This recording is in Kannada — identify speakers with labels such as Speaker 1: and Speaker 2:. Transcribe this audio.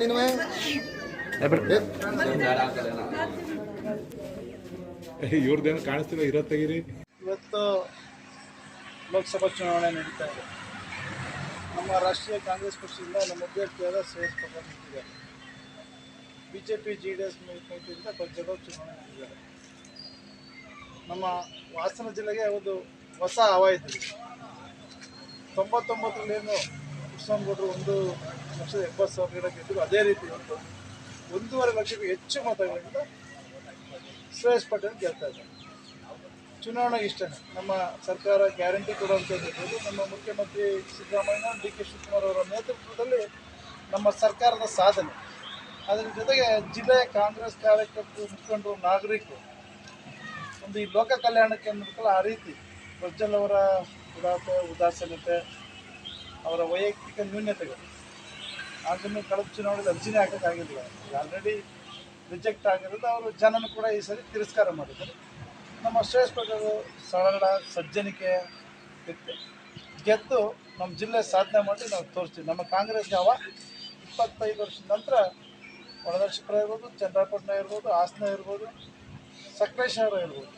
Speaker 1: ನೀನುವೆ
Speaker 2: ಇವ್ರದ್ದೇನು ಕಾಣಿಸ್ತಿಲ್ಲ ಇರೋ. ತೆಗೀರಿ
Speaker 3: ಇವತ್ತು ಲೋಕಸಭಾ ಚುನಾವಣೆ ನಡೀತಾ ಇದೆ. ನಮ್ಮ ರಾಷ್ಟ್ರೀಯ ಕಾಂಗ್ರೆಸ್ ಪಕ್ಷದಿಂದ ನಮ್ಮ ಅಭ್ಯರ್ಥಿಯಾದ ಶ್ರೇಯಸ್ ನಿಂತಿದ್ದಾರೆ. B J P J D S ಮೈತ್ರಿಯಿಂದ ಪಕ್ಷದ ಚುನಾವಣೆ ನಡೆದಿದ್ದಾರೆ ನಮ್ಮ ಹಾಸನ ಜಿಲ್ಲೆಗೆ ಒಂದು ಹೊಸ ಹವಾ ಇದ್ದಿದೆ. ತೊಂಬತ್ತೊಂಬತ್ತರಲ್ಲಿ ಏನು ಕೃಷ್ಣಗೌಡರು ಒಂದು ಲಕ್ಷದ ಎಂಬತ್ತು ಸಾವಿರ ಗಿಡ ಗೆದ್ದರು ಅದೇ ರೀತಿ ಒಂದು ಒಂದೂವರೆ ಲಕ್ಷಕ್ಕೂ ಹೆಚ್ಚು ಮತಗಳಿಂದ ಶ್ರೇಯಸ್ ಪಟೇಲ್ ಗೆಲ್ತಾ ಇದ್ದಾರೆ. ಚುನಾವಣೆ ಇಷ್ಟೇ ನಮ್ಮ ಸರ್ಕಾರ ಗ್ಯಾರಂಟಿ ಕೊಡುವಂಥದ್ದು ನಮ್ಮ ಮುಖ್ಯಮಂತ್ರಿ ಸಿದ್ದರಾಮಯ್ಯ, ಡಿ ಕೆ ಶಿವಕುಮಾರ್ ಅವರ ನೇತೃತ್ವದಲ್ಲಿ ನಮ್ಮ ಸರ್ಕಾರದ ಸಾಧನೆ. ಅದರ ಜೊತೆಗೆ ಜಿಲ್ಲೆಯ ಕಾಂಗ್ರೆಸ್ ಕಾರ್ಯಕರ್ತರು, ಮುಖಂಡರು, ನಾಗರಿಕರು ಒಂದು ಈ ಲೋಕ ಕಲ್ಯಾಣಕ್ಕೆ ಅನ್ನೋದಕ್ಕಲ್ಲ ಆ ರೀತಿ. ಪ್ರಜ್ವಲ್ ಅವರ ಉದಾತೆ ಉದಾಸೀನತೆ, ಅವರ ವೈಯಕ್ತಿಕ ನ್ಯೂನ್ಯತೆಗಳು ಅದನ್ನು ಕಳೆದ ಚುನಾವಣೆಯಲ್ಲಿ ಅರ್ಜಿನೇ ಹಾಕೋಕ್ಕಾಗಿಲ್ಲ ಆಲ್ರೆಡಿ ರಿಜೆಕ್ಟ್ ಆಗಿರೋದು ಅವರು ಜನನು ಕೂಡ ಈ ಸರಿ ತಿರಸ್ಕಾರ ಮಾಡಿದ್ದಾರೆ. ನಮ್ಮ ಶ್ರೇಷ್ಠ ಸರಳ, ಸಜ್ಜನಿಕೆ ವ್ಯಕ್ತಿ. ಗೆದ್ದು ನಮ್ಮ ಜಿಲ್ಲೆ ಸಾಧನೆ ಮಾಡಿ ನಾವು ತೋರಿಸ್ತೀವಿ. ನಮ್ಮ ಕಾಂಗ್ರೆಸ್ ಯಾವ ಇಪ್ಪತ್ತೈದು ವರ್ಷದ ನಂತರ ವರದರ್ಶಕರ ಇರ್ಬೋದು, ಚಂದ್ರಾಪಟ್ಟಣ ಇರ್ಬೋದು, ಹಾಸನ ಇರ್ಬೋದು ಸಕ್ರೇಶ್ವರ ಇರ್ಬೋದು.